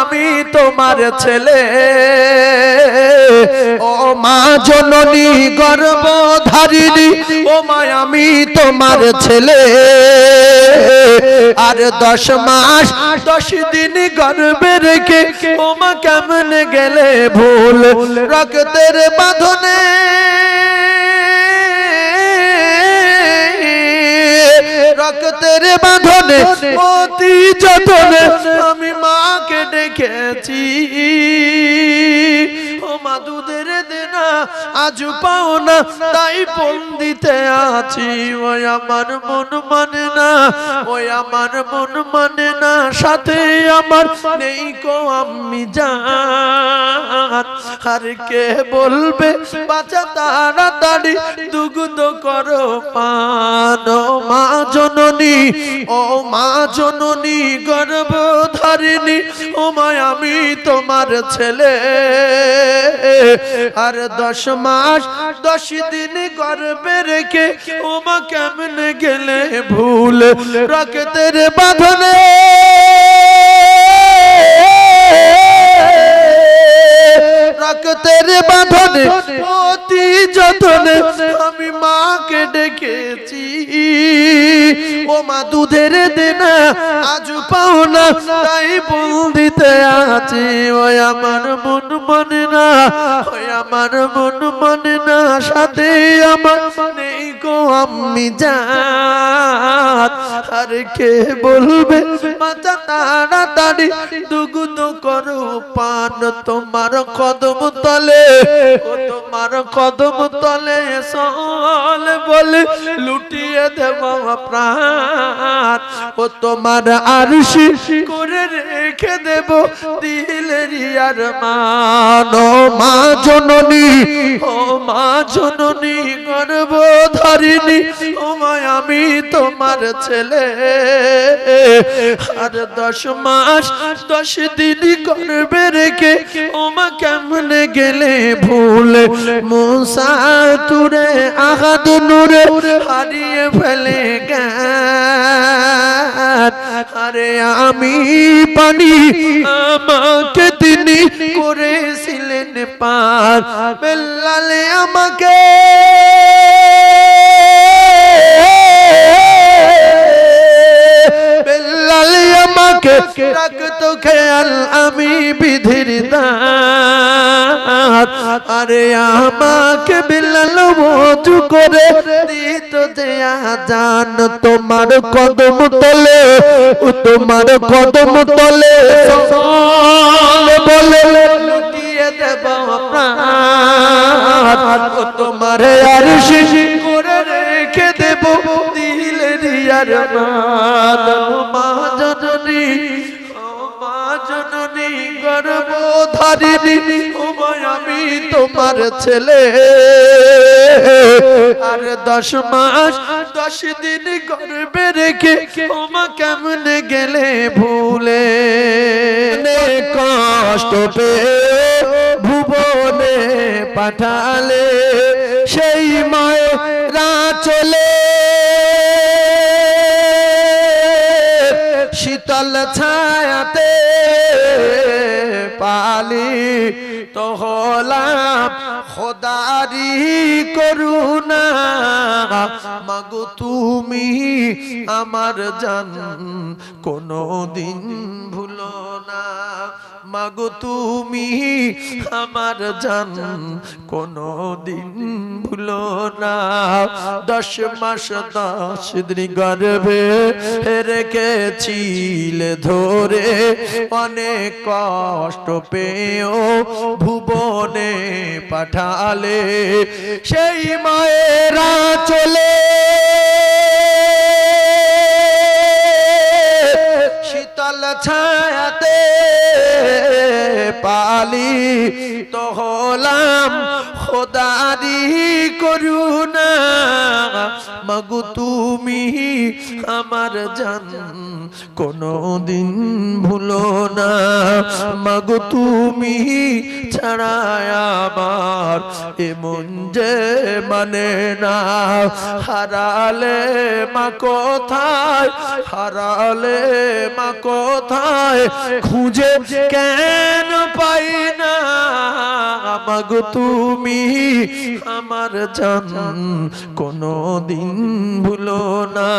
আমি তোমার ছেলে। ও মা জননী গর্ভধারিণী, ও মা আমি তোমার ছেলে। আর দশ মাস, দশ দিন গর্বে রেখে, ও মা কেমন গেলে ভুল? রক্তের বাঁধনে রক্তের বাঁধনে অতি যতনে আমি মাকে ডেকেছি। ও মা দুধের দেনা আজ পাও না, তাই দিতে আছি। ওই আমার মন মানে না, ওই আমার মন মানে না, সাথে আমার নেই কো আমি জান। আর কে বলবে বাচ্চা তাড়াতাড়ি দুগুদ করো পান। মা জননী, ও মা জননী, গর্ভধারিণী ও মা আমি তোমার ছেলে। আর দশ মাস, দশ দিন গর্বে রেখে ও মা কেমন গেলে ভুল? রক্তের বাঁধনে। রক্তের বাঁধনে, অতি যতনে আমি মাকে ডেকেছি। ও মা দুধের দেনা আজ পাও না, তাই বল দিতে আছি। ওই আমার মন মনে না, ওই আমার মন মনে না, সাথে আমার আমি যাত আর কে বলবে? মাথা তাড়াতাড়ি দুগুদ করো পান তোমার কদম তলে। তোমার কদম তলে সল বলে লুটিয়ে দেব প্রাণ। ও তোমার আরশি করে রেখে দেব দিলের আর মান। মা জননী, ও মা জননী, গর্ব ধরিনি ও আমি তোমার ছেলে। আর দশ মাস, দশ দিন করবে রেখে ও মা কেমনে গেলে ভুল? মুসা তুরে আহাদ নূরে হারিয়ে ফেলে আরে আমি পানি আমাকে তিনি করেছিলেন পার। বেল্লালে আমাকে বেল্লালে আমাকে রাখতো খেয়াল আমি বিধির দাঁত। আরে আমাকে বেল্লাল মজু করে দিত দেয়া জান তোমার কদম তলে তোমার কদম তলে। বলে লুটিয়ে দেব প্রাণ। তোমার আর শিশি করে রেখে দেব দিলে জননী মা জননী গর্ভধারিণী ও মা আমি তোমার ছেলে। আর দশ মাস, দশ দিন গর্বে রেখে ও মা কেমন গেলে ভুলে? কষ্ট পেয়ে ভুবনে পাঠালে, সেই মায়েরা চলে শীতল ছায়াতে পালি তো হলাম খোদারি করুণা। মাগো তুমি আমার জান কোনো দিন ভুলো না। মাগো তুমি আমার জান কোনো দিন ভুলো না। দশ মাস দশ দিন গর্ভে রেখেছিলে ধরে অনেক কষ্ট পেয়েও ভুবনে পাঠালে। সেই মায়েরা চলে। শীতল ছায়াতে পালি তো হলাম খোদারি করুণা, মাগো তুমি আমার জান কোনো দিন ভুলো না। মাগো তুমি ছাড়া আমার এমন যে মানে না। হারালে মা কোথায়, হারালে মা কোথায়, খুঁজে কেন পাই না। মাগো তুমি আমার জান কোনো দিন ভুলো না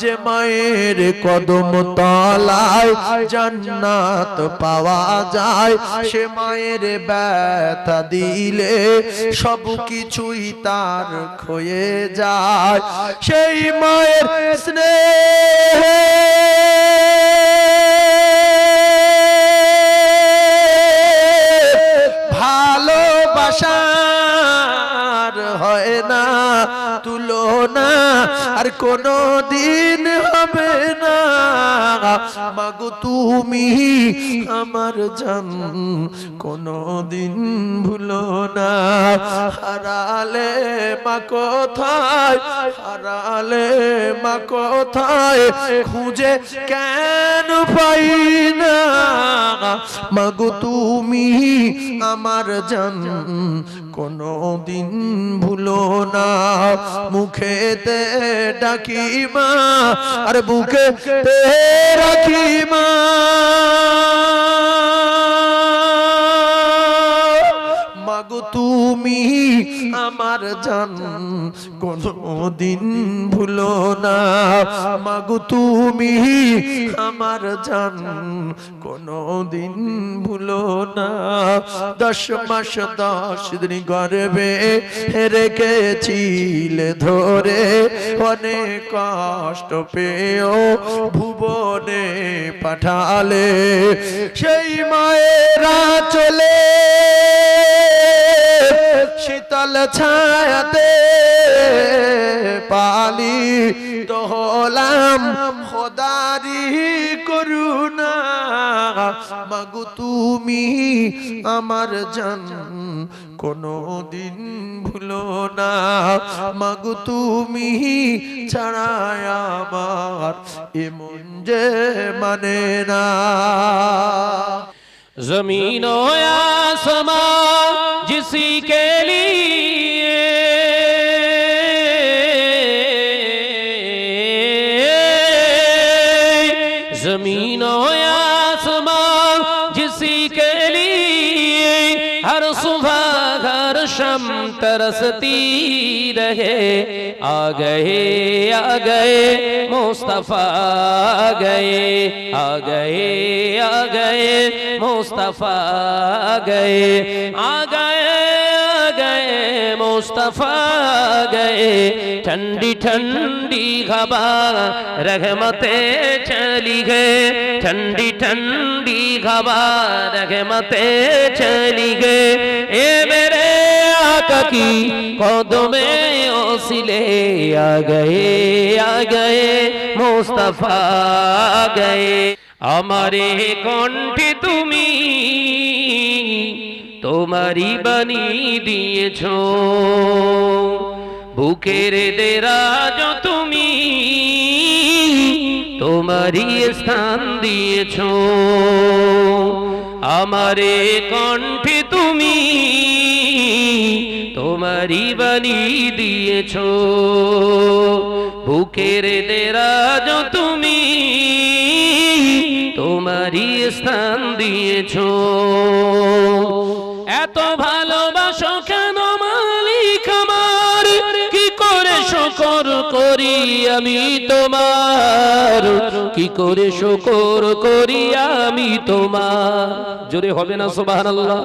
যে মায়ের কদম তলায় জান্নাত পাওয়া যায়। সে মায়ের ব্যথা দিলে সব কিছুই তার ক্ষয়ে যায়। সেই মায়ের স্নেহ ভালোবাসার তুলনা আর কোনো দিন হবে না। মাগো তুমি আমার জান কোনো দিন ভুলো না। হারালে মা কোথায়, হারালে মা কোথায়, খুঁজে কেন পাই না? মাগো তুমি আমার জান কোনো দিন ভুলো না। মুখেতে ডাকি মা আর বুকে রাখি মা তুমি আমার জান কোনো দিন ভুলো না। মাগো তুমি আমার জান কোনো দিন ভুলো না। দশ মাস দশ দিন গর্বে রেখেছিলে ধরে অনেক কষ্ট পেয়েও ভুবনে পাঠালে। সেই মায়েরা চলে শীতল ছায়াতে পালি তো হলাম খোদারি করুণা। মাগু তুমি আমার জান কোনো দিন ভুলো না। মাগু তুমি ছাড়ায় আমার এমন যে মানে না। زمین و آسمان جسی کے لیے زمین शम तरसती रहे। आ गए आ गए, मुस्तफ़ा आ गए। आ गए आ गए, मुस्तफ़ा आ गए। आ गए आ गए, मुस्तफ़ा गए। ठंडी ठंडी हवा रहमते चली गए ठंडी ठंडी हवा रहमते चली गए ए मेरे आका की कदमे ओसिले आ गए आ गए मुस्तफा आ गए আমারে কণ্ঠে তুমি তোমারই বাণী দিয়েছ বুকের দেরাজ তুমি তোমারই স্থান দিয়েছ আমারে কণ্ঠে তুমি তোমারই বাণী দিয়েছ। বুকের দেরাজ তুমি তোমারই স্থান দিয়েছ। এত ভালোবাসো আমি তোমার, কি করে শকর করি আমি তোমার? জোরে হবে না, সুবহানাল্লাহ।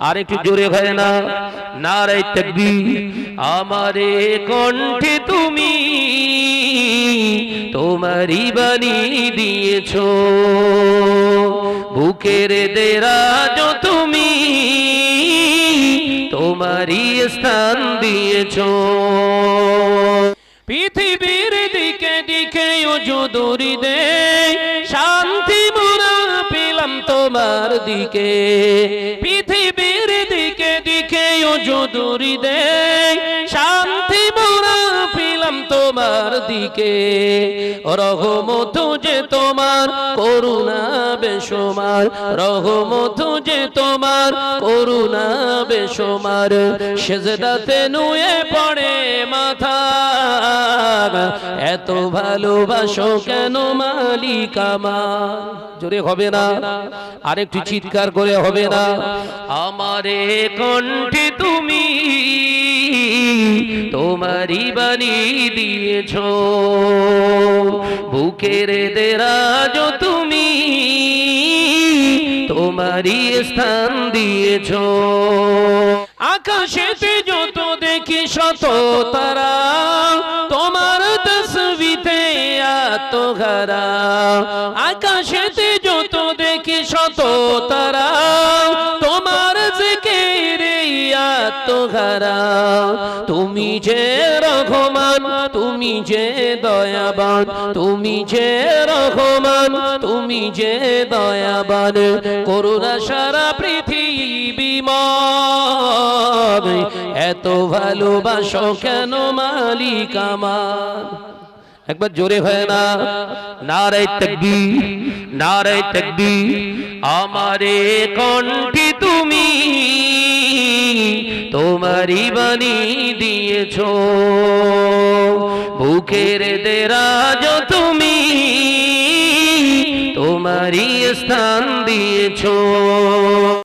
আর একটু জোরে হয় না। নারাই তাকবীর, আমারে কণ্ঠে তুমি তোমারই বাণী দিয়েছ। বুকের দেরাজ তুমি তোমারই স্থান দিয়েছ। পৃথিবীর দিকে দিকে যদুরি দে শান্তি মোরা পেলাম তোমার দিকে। পৃথিবীর দিকে দিকে যদুরি দে শান্তি মোরা পেলাম তোমার দিকে। রহমত যে তোমার, করুণা বেসমার রহমত যে তোমার, করুণা বেসমার সেজদাতে নুয়ে পড়ে মাথা এত ভালোবাসো কেন মালিক আমার? জোরে হবে না। আরেকটু চিৎকার করে হবে না। আমারে কণ্ঠে তুমি তোমারই বাণী দিয়েছ। বুকের দেরাজ তুমি তোমারই স্থান দিয়েছ। আকাশেতে যত দেখি শত তারা তোমার তসবিতে আত্মঘরা আকাশেতে যত দেখি শত তারা তোমার আত্মঘরা তুমি যে রহমান, তুমি যে দয়াবান, তুমি যে রহমান, তুমি যে দয়াবান। করুণা সারা পৃথিবী এত ভালোবাসো কেন মালিক আমার? একবার জোরে হয় না। নারায় তকবি নারায় তকবি আমারে কণ্ঠে তুমি তোমারি বাণী দিয়েছ। বুকের দেরাজ তুমি তোমারি স্থান দিয়েছ।